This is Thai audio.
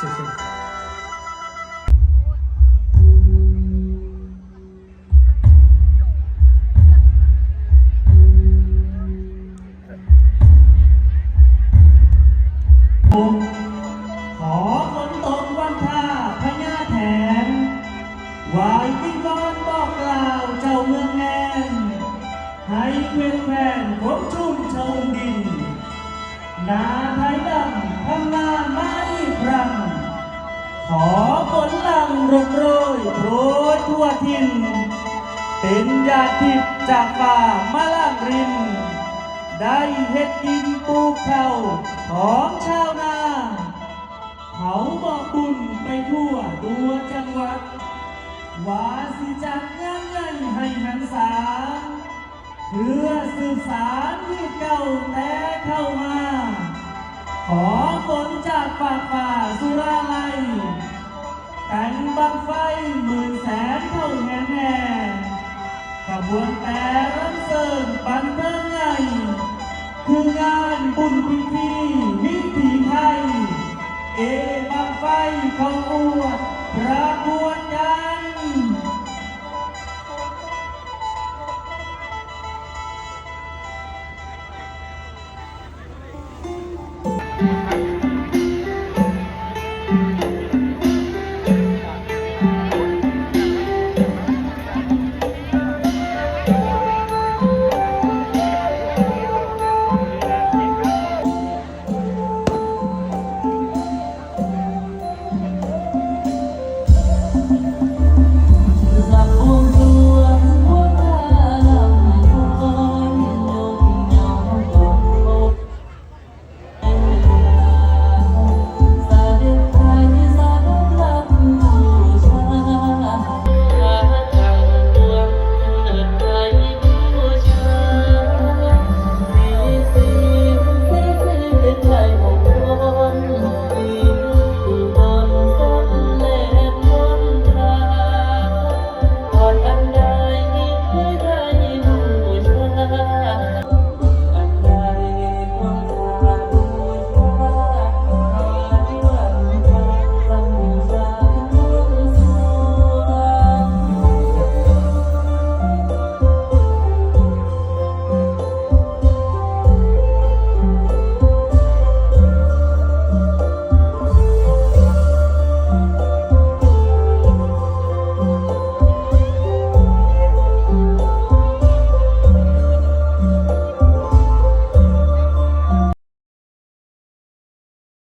สู้ขอฝนตกวันท่าพญาแถนวายวิงวอนบอกกล่าวเจ้าเมืองแอนให้เพื่อนแฟนพบชุ่มชมดินนาไทยดำ ขอฝนลังรดโรยโปรยทั่วทิน เป็นยาทิพย์จากป่ามาลางริน ได้เฮ็ดดินปลูกข้าวของชาวนาเขาบอกบุญไปทั่วตัวจังหวัดวาสิจัดงานใหญ่ให้หันษาเพื่อสืบสารที่เก่าแต่เข้ามา ขอฝนจากปากป่า แต่งบังไฟหมื่นแสนเท่าแห่แน่ขบวนแต่รำเสริมปันเทิงใหญ่คืองานบุญพิธี